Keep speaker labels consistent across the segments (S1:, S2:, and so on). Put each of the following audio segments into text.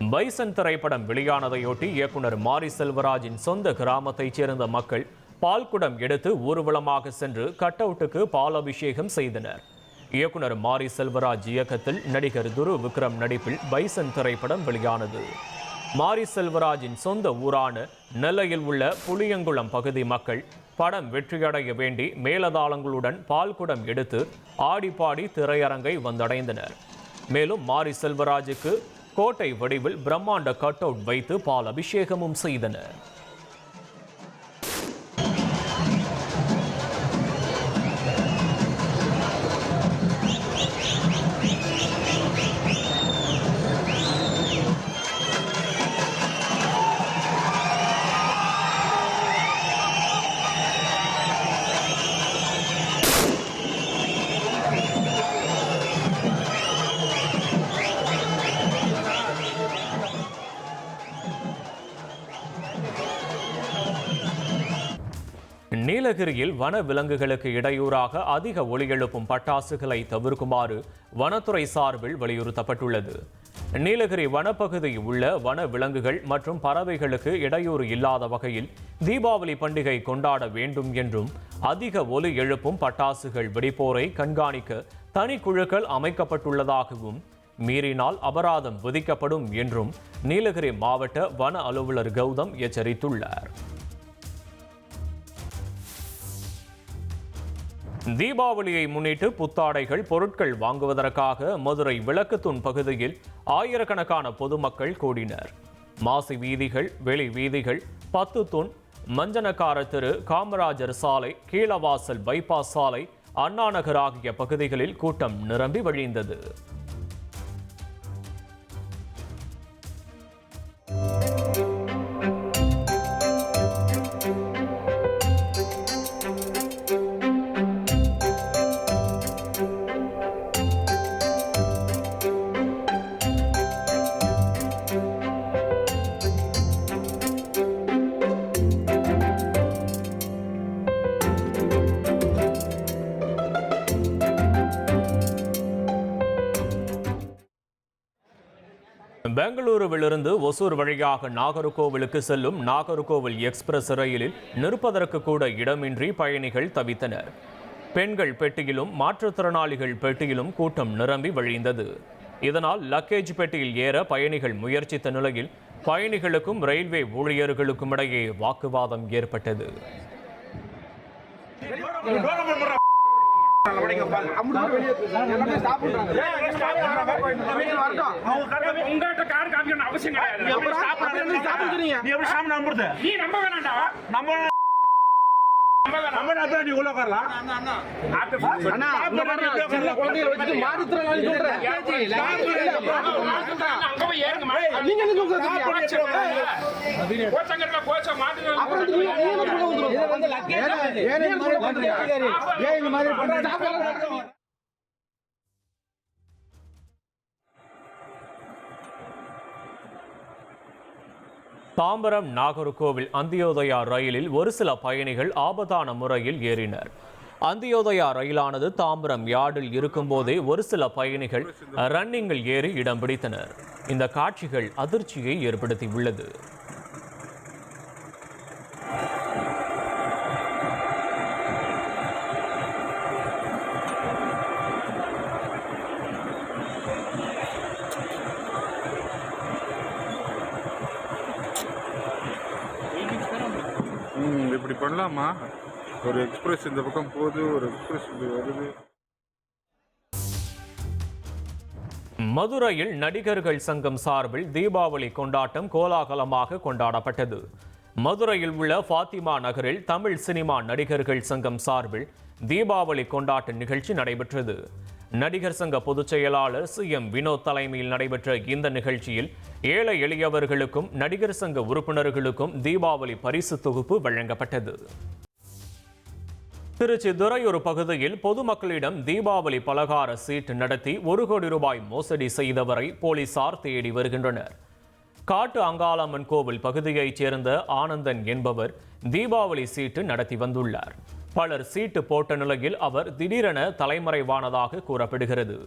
S1: Bison திரைப்படம் வெளியானதையொட்டி இயக்குனர் மாரி செல்வராஜின் சொந்த கிராமத்தைச் சேர்ந்த மக்கள் பால்குடம் எடுத்து ஊர்வலமாக சென்று கட் அவுட்டுக்கு பால் அபிஷேகம் செய்தனர். இயக்குனர் மாரி செல்வராஜ் இயக்கத்தில் நடிகர் துரு விக்ரம் நடிப்பில் பைசன் திரைப்படம் வெளியானது. மாரி செல்வராஜின் சொந்த ஊரான நெல்லையில் உள்ள புளியங்குளம் பகுதி மக்கள் படம் வெற்றியடைய வேண்டி மேலதாளங்களுடன் பால்குடம் எடுத்து ஆடிப்பாடி திரையரங்கை வந்தடைந்தனர். மேலும் மாரி செல்வராஜுக்கு கோட்டை வடிவில் பிரம்மாண்ட கட் அவுட் வைத்து பால் அபிஷேகமும் செய்தனர். நீலகிரியில் வன விலங்குகளுக்கு இடையூறாக அதிக ஒலி எழுப்பும் பட்டாசுகளை தவிர்க்குமாறு வனத்துறை சார்பில் வலியுறுத்தப்பட்டுள்ளது. நீலகிரி வனப்பகுதியில் உள்ள வன விலங்குகள் மற்றும் பறவைகளுக்கு இடையூறு இல்லாத வகையில் தீபாவளி பண்டிகை கொண்டாட வேண்டும் என்றும் அதிக ஒலி எழுப்பும் பட்டாசுகள் வெடிப்போரை கண்காணிக்க தனிக்குழுக்கள் அமைக்கப்பட்டுள்ளதாகவும் மீறினால் அபராதம் விதிக்கப்படும் என்றும் நீலகிரி மாவட்ட வன அலுவலர் கௌதம் எச்சரித்துள்ளார். தீபாவளியை முன்னிட்டு புத்தாடைகள் பொருட்கள் வாங்குவதற்காக மதுரை விளக்குத்தூண் பகுதியில் ஆயிரக்கணக்கான பொதுமக்கள் கூடினர். மாசி வீதிகள் வெளி வீதிகள் பத்து தூண் மஞ்சனக்கார திரு காமராஜர் சாலை கீழவாசல் பைபாஸ் சாலை அண்ணாநகர் ஆகிய பகுதிகளில் கூட்டம் நிரம்பி வழிந்தது. பெங்களூருவிலிருந்து ஒசூர் வழியாக நாகர்கோவிலுக்கு செல்லும் நாகர்கோவில் எக்ஸ்பிரஸ் ரயிலில் நிற்பதற்கு கூட இடமின்றி பயணிகள் தவித்தனர். பெண்கள் பெட்டியிலும் மாற்றுத்திறனாளிகள் பெட்டியிலும் கூட்டம் நிரம்பி வழிந்தது. இதனால் லக்கேஜ் பெட்டியில் ஏற பயணிகள் முயற்சித்த நிலையில் பயணிகளுக்கும் ரயில்வே ஊழியர்களுக்கும் இடையே வாக்குவாதம் ஏற்பட்டது.
S2: உங்கள்கிட்ட கார் காமிக்கணும் அவசியம் கிடையாது
S3: நீ
S2: நம்ப வேணாம்டா
S4: நம்ம நம்ம நம்புற
S1: தாம்பரம் நாகர்கோவில் அந்தியோதயா ரயிலில் ஒரு சில பயணிகள் ஆபத்தான முறையில் ஏறினர். அந்தியோதயா ரயிலானது தாம்பரம் யார்டில் இருக்கும்போதே ஒரு சில பயணிகள் ரன்னிங்கில் ஏறி இடம் பிடித்தனர். இந்த காட்சிகள் அதிர்ச்சியை ஏற்படுத்தியுள்ளது.
S5: இப்படி பண்ணலாமா? ஒரு எக்ஸ்பிரஸ் இந்த பக்கம் போகுது ஒரு எக்ஸ்பிரஸ் இப்படி வருது.
S1: மதுரையில் நடிகர்கள் சங்கம் சார்பில் தீபாவளி கொண்டாட்டம் கோலாகலமாக கொண்டாடப்பட்டது. மதுரையில் உள்ள ஃபாத்திமா நகரில் தமிழ் சினிமா நடிகர்கள் சங்கம் சார்பில் தீபாவளி கொண்டாட்ட நிகழ்ச்சி நடைபெற்றது. நடிகர் சங்க பொதுச் செயலாளர் சி. எம். வினோத் தலைமையில் நடைபெற்ற இந்த நிகழ்ச்சியில் ஏழை எளியவர்களுக்கும் நடிகர் சங்க உறுப்பினர்களுக்கும் தீபாவளி பரிசு தொகுப்பு வழங்கப்பட்டது. திருச்சி துறையூர் பகுதியில் பொதுமக்களிடம் தீபாவளி பலகார சீட்டு நடத்தி ஒரு கோடி ரூபாய் மோசடி செய்தவரை போலீசார் தேடி வருகின்றனர். காட்டு அங்காளம்மன் கோவில் பகுதியைச் சேர்ந்த ஆனந்தன் என்பவர் தீபாவளி சீட்டு நடத்தி வந்துள்ளார். பலர் சீட்டு போட்ட நிலையில் அவர் திடீரென தலைமறைவானதாக கூறப்படுகிறது.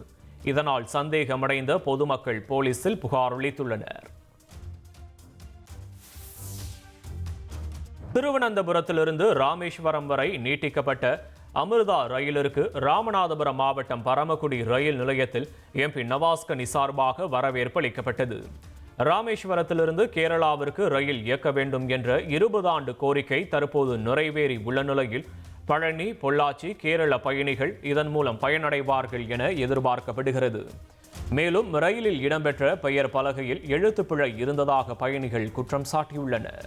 S1: இதனால் சந்தேகமடைந்த பொதுமக்கள் போலீசில் புகார் அளித்துள்ளனர். திருவனந்தபுரத்திலிருந்து ராமேஸ்வரம் வரை நீட்டிக்கப்பட்ட அமிர்தா ரயிலிற்கு ராமநாதபுரம் மாவட்டம் பரமக்குடி ரயில் நிலையத்தில் எம்பி நவாஸ்கனி சார்பாக வரவேற்பு அளிக்கப்பட்டது. ராமேஸ்வரத்திலிருந்து கேரளாவிற்கு ரயில் இயக்க வேண்டும் என்ற இருபது ஆண்டு கோரிக்கை தற்போது நிறைவேறி உள்ள நிலையில் பழனி பொள்ளாச்சி கேரள பயணிகள் இதன் மூலம் பயனடைவார்கள் என எதிர்பார்க்கப்படுகிறது. மேலும் ரயிலில் இடம்பெற்ற பெயர் பலகையில் எழுத்துப்பிழை இருந்ததாக பயணிகள் குற்றம் சாட்டியுள்ளனர்.